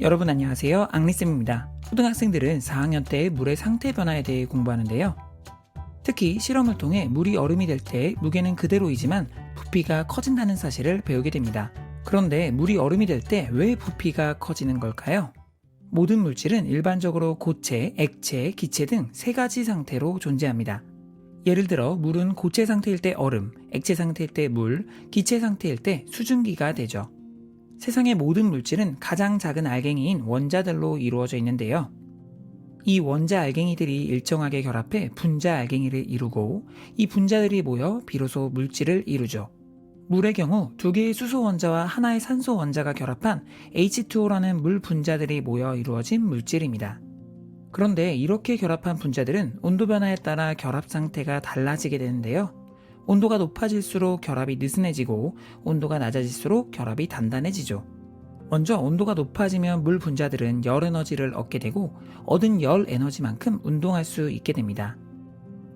여러분 안녕하세요. 앙리쌤입니다. 초등학생들은 4학년 때 물의 상태 변화에 대해 공부하는데요. 특히 실험을 통해 물이 얼음이 될 때 무게는 그대로이지만 부피가 커진다는 사실을 배우게 됩니다. 그런데 물이 얼음이 될 때 왜 부피가 커지는 걸까요? 모든 물질은 일반적으로 고체, 액체, 기체 등 세 가지 상태로 존재합니다. 예를 들어 물은 고체 상태일 때 얼음, 액체 상태일 때 물, 기체 상태일 때 수증기가 되죠. 세상의 모든 물질은 가장 작은 알갱이인 원자들로 이루어져 있는데요. 이 원자 알갱이들이 일정하게 결합해 분자 알갱이를 이루고 이 분자들이 모여 비로소 물질을 이루죠. 물의 경우 두 개의 수소 원자와 하나의 산소 원자가 결합한 H2O라는 물 분자들이 모여 이루어진 물질입니다. 그런데 이렇게 결합한 분자들은 온도 변화에 따라 결합 상태가 달라지게 되는데요. 온도가 높아질수록 결합이 느슨해지고 온도가 낮아질수록 결합이 단단해지죠. 먼저 온도가 높아지면 물 분자들은 열 에너지를 얻게 되고 얻은 열 에너지만큼 운동할 수 있게 됩니다.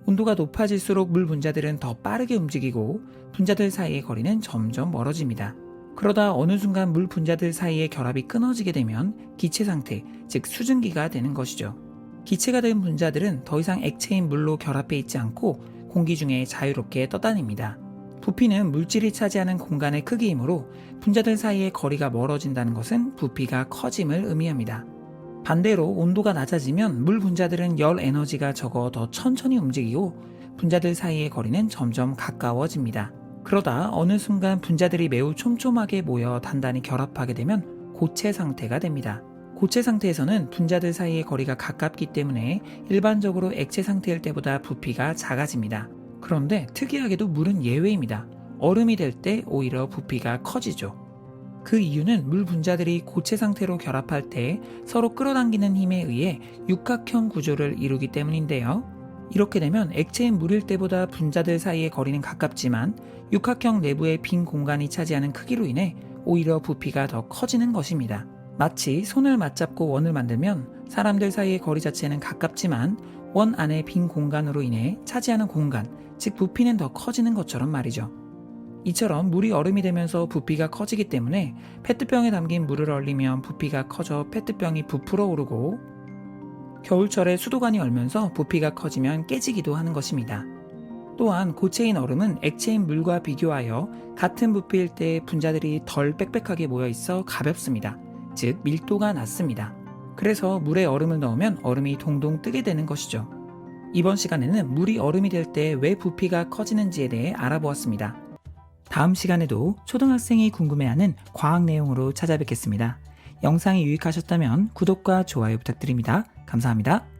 온도가 높아질수록 물 분자들은 더 빠르게 움직이고 분자들 사이의 거리는 점점 멀어집니다. 그러다 어느 순간 물 분자들 사이의 결합이 끊어지게 되면 기체 상태, 즉 수증기가 되는 것이죠. 기체가 된 분자들은 더 이상 액체인 물로 결합해 있지 않고 공기 중에 자유롭게 떠다닙니다. 부피는 물질이 차지하는 공간의 크기이므로 분자들 사이의 거리가 멀어진다는 것은 부피가 커짐을 의미합니다. 반대로 온도가 낮아지면 물 분자들은 열 에너지가 적어 더 천천히 움직이고 분자들 사이의 거리는 점점 가까워집니다. 그러다 어느 순간 분자들이 매우 촘촘하게 모여 단단히 결합하게 되면 고체 상태가 됩니다. 고체 상태에서는 분자들 사이의 거리가 가깝기 때문에 일반적으로 액체 상태일 때보다 부피가 작아집니다. 그런데 특이하게도 물은 예외입니다. 얼음이 될 때 오히려 부피가 커지죠. 그 이유는 물 분자들이 고체 상태로 결합할 때 서로 끌어당기는 힘에 의해 육각형 구조를 이루기 때문인데요. 이렇게 되면 액체인 물일 때보다 분자들 사이의 거리는 가깝지만 육각형 내부의 빈 공간이 차지하는 크기로 인해 오히려 부피가 더 커지는 것입니다. 마치 손을 맞잡고 원을 만들면 사람들 사이의 거리 자체는 가깝지만 원 안의 빈 공간으로 인해 차지하는 공간, 즉 부피는 더 커지는 것처럼 말이죠. 이처럼 물이 얼음이 되면서 부피가 커지기 때문에 페트병에 담긴 물을 얼리면 부피가 커져 페트병이 부풀어 오르고 겨울철에 수도관이 얼면서 부피가 커지면 깨지기도 하는 것입니다. 또한 고체인 얼음은 액체인 물과 비교하여 같은 부피일 때 분자들이 덜 빽빽하게 모여 있어 가볍습니다. 즉 밀도가 낮습니다. 그래서 물에 얼음을 넣으면 얼음이 동동 뜨게 되는 것이죠. 이번 시간에는 물이 얼음이 될 때 왜 부피가 커지는지에 대해 알아보았습니다. 다음 시간에도 초등학생이 궁금해하는 과학 내용으로 찾아뵙겠습니다. 영상이 유익하셨다면 구독과 좋아요 부탁드립니다. 감사합니다.